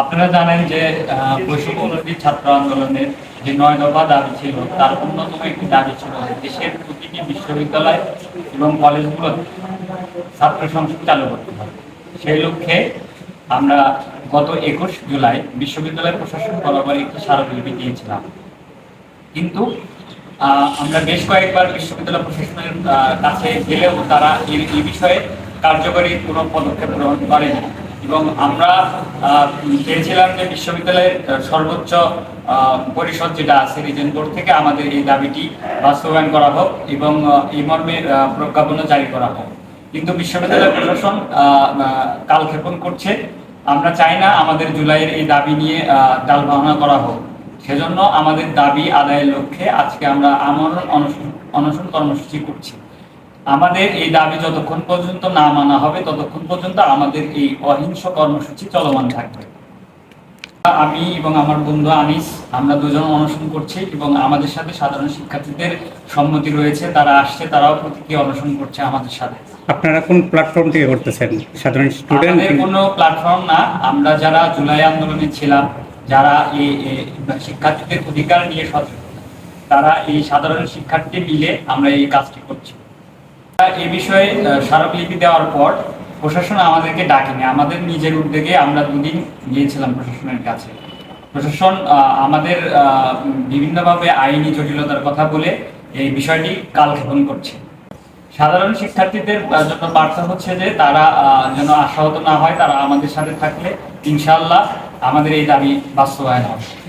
আপনারা জানেন যে বৈষম্যবিরোধী ছাত্র আন্দোলনের যে নয় দফা দাবি ছিল, তার অন্যতম একটি দাবি ছিল দেশের প্রতিটি বিশ্ববিদ্যালয় এবং কলেজগুলোতে ছাত্র সংসদ চালু করতে হবে। সেই লক্ষ্যে আমরা গত একুশ জুলাই বিশ্ববিদ্যালয় প্রশাসন বরাবর একটি স্মারকলিপি দিয়েছিলাম। কিন্তু আমরা বেশ কয়েকবার বিশ্ববিদ্যালয় প্রশাসনের কাছে গেলেও তারা এই বিষয়ে কার্যকরী কোনো পদক্ষেপ গ্রহণ করেনি। এবং আমরা চেয়েছিলাম যে বিশ্ববিদ্যালয়ের সর্বোচ্চ পরিষদ যেটা আছে রিজেন বোর্ড থেকে, আমাদের এই দাবিটি বাস্তবায়ন করা হোক এবং এই মর্মে প্রজ্ঞাপনও জারি করা হোক। কিন্তু বিশ্ববিদ্যালয় প্রশাসন কালক্ষেপণ করছে। আমরা চাই না আমাদের জুলাইয়ের এই দাবি নিয়ে ডাল ভাঙা করা হোক। সেজন্য আমাদের দাবি আদায়ের লক্ষ্যে আজকে আমরা আমরণ অনশন অনশন কর্মসূচি করছি। আমাদের এই দাবি যতক্ষণ পর্যন্ত না মানা হবে ততক্ষণ পর্যন্ত আমাদের এই অহিংস কর্মসূচি চলমান থাকবে। আমি এবং আমার বন্ধু আনিস আমরা দুজন অনশন করছি এবং আমাদের সাথে সাধারণ শিক্ষার্থীদের সম্মতি রয়েছে তারা আসছে তারাও প্রতীকী অনশন করছে আমাদের সাথে। আপনারা কোন প্ল্যাটফর্ম থেকে করতেছেন? সাধারণ স্টুডেন্ট কোনো প্ল্যাটফর্ম না আমরা যারা জুলাই আন্দোলনে ছিলাম যারা এই শিক্ষার্থীদের অধিকার নিয়ে সচেতন তারা এই সাধারণ শিক্ষার্থী মিলে আমরা এই কাজটি করছি। এই বিষয়ে স্মারকলিপি দেওয়ার পর প্রশাসন আমাদেরকে ডাকেনি। আমাদের নিজের উদ্যোগে আমরা দুদিন গিয়েছিলাম প্রশাসনের কাছে। প্রশাসন আমাদের বিভিন্নভাবে আইনি জটিলতার কথা বলে এই বিষয়টি কাল কালক্ষেপণ করছে। সাধারণ শিক্ষার্থীদের জন্য বার্তা হচ্ছে যে তারা যেন আশাহত না হয়, তারা আমাদের সাথে থাকলে ইনশাআল্লাহ আমাদের এই দাবি বাস্তবায়ন হবে।